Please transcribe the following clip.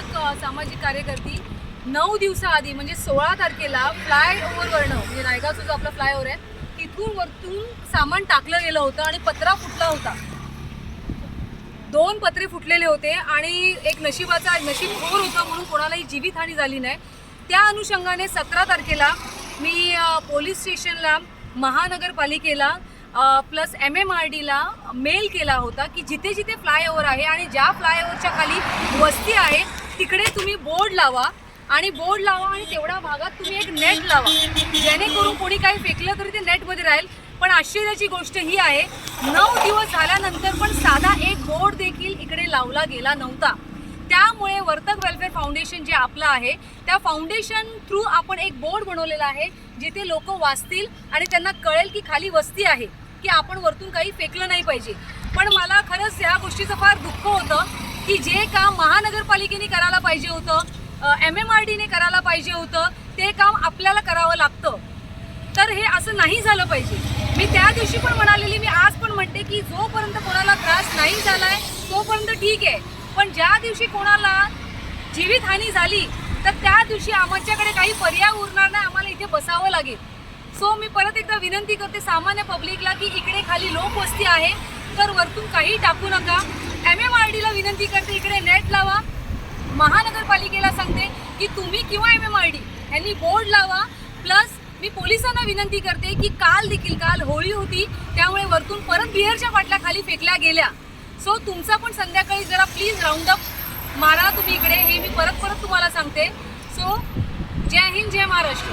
पालक सामाजिक कार्यकर्ती नऊ दिवसाआधी म्हणजे सोळा तारखेला फ्लाय ओव्हरवरनं म्हणजे नायगावचा जो आपला फ्लाय ओव्हर आहे तिथून वरतून सामान टाकलं गेलं होतं आणि पत्रा फुटला होता. दोन पत्रे फुटलेले होते आणि एक नशिबाचा नशीब खोर होता म्हणून कोणालाही जीवितहानी झाली नाही. त्या अनुषंगाने सतरा तारखेला मी पोलीस स्टेशनला महानगरपालिकेला प्लस एम एम आर डीला मेल केला होता की जिथे जिथे फ्लायओव्हर आहे आणि ज्या फ्लायओव्हरच्या खाली वस्ती आहे तिकडे तुम्ही बोर्ड लावा आणि बोर्ड लावा आणि तेवढ्या भागात तुम्ही एक नेट लावा. जेणेकरून कोणी काही फेकलं तरी ते नेटमध्ये राहील. पण आश्चर्याची गोष्ट ही आहे नऊ दिवस झाल्यानंतर पण साधा एक बोर्ड देखील इकडे लावला गेला नव्हता. त्यामुळे वर्तक वेलफेअर फाउंडेशन जे आपलं आहे त्या फाउंडेशन थ्रू आपण एक बोर्ड बनवलेला आहे जिथे लोक वाचतील आणि त्यांना कळेल की खाली वस्ती आहे की आपण वरतून काही फेकलं नाही पाहिजे. पण मला खरंच या गोष्टीचं फार दुःख होतं. की जे काम महानगरपालिकेने करायला पाहिजे होतं एम एम आर डीने करायला पाहिजे होतं ते काम आपल्याला करावं लागतं. तर हे असं नाही झालं पाहिजे. मी त्या दिवशी पण म्हणालेली मी आज पण म्हणते की जोपर्यंत कोणाला त्रास नाही झालाय तोपर्यंत ठीक आहे. पण ज्या दिवशी कोणाला जीवितहानी झाली तर त्या दिवशी आमच्याकडे काही पर्याय उरणार नाही आम्हाला इथे बसावं लागेल. सो मी परत एकदा विनंती करते सामान्य पब्लिकला की इकडे खाली लोकवस्ती आहे तर वरतून काही टाकू नका. एम एम आर डीला विनंती करते इकडे नेट लावा. महानगरपालिकेला सांगते की तुम्ही किंवा एम एम आर डी यांनी बोर्ड लावा. प्लस मी पोलिसांना विनंती करते की काल देखील काल होळी होती त्यामुळे वरतून परत बिअरच्या बाटल्या खाली फेकल्या गेल्या. सो तुमचा पण संध्याकाळी जरा प्लीज राऊंड अप मारा तुम्ही इकडे. हे मी परत परत तुम्हाला सांगते. सो जय हिंद जय महाराष्ट्र.